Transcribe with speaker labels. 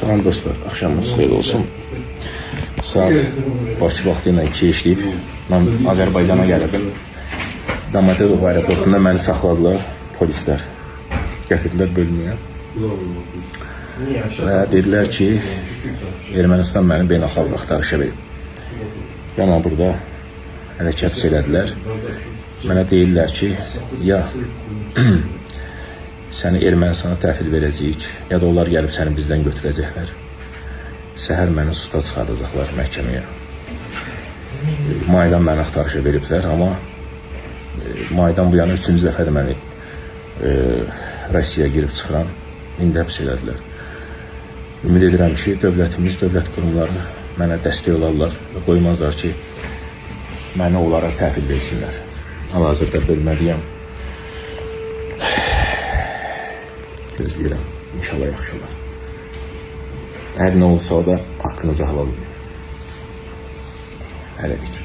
Speaker 1: Salam dostlar, axşamınız xeyir olsun. Saat Bakı vaxtı ilə 2 işləyib. Mən Azərbaycana gəlirdim. Domodedovo aeroportunda məni saxladılar polislər. Gətirdilər bölməyə. Və dedilər ki, Ermənistan məni beynəlxalq axtarışa verib. Mən burada hərəkət elədilər. Mənə deyirlər ki, ya səni Ermənistana təhvil verəcəyik, ya da onlar gəlib səni bizdən götürəcəklər. Səhər məni suda çıxardacaqlar məhkəməyə. Maydan məni axtarışa veriblər, amma e, maydan bu yana üçüncü dəfədir məni e, Rusiyaya girib çıxıram. İndi elədilər. Ümid edirəm ki, dövlətimiz, dövlət qurumları mənə dəstək olarlar və qoymazlar ki, məni onlara təhvil versinlər. Hal-hazırda bölməliyəm. Gözləyirəm. İnşallah yaxşı olar. Hər nə olsa da haqqınızı halal edin. Hələlik.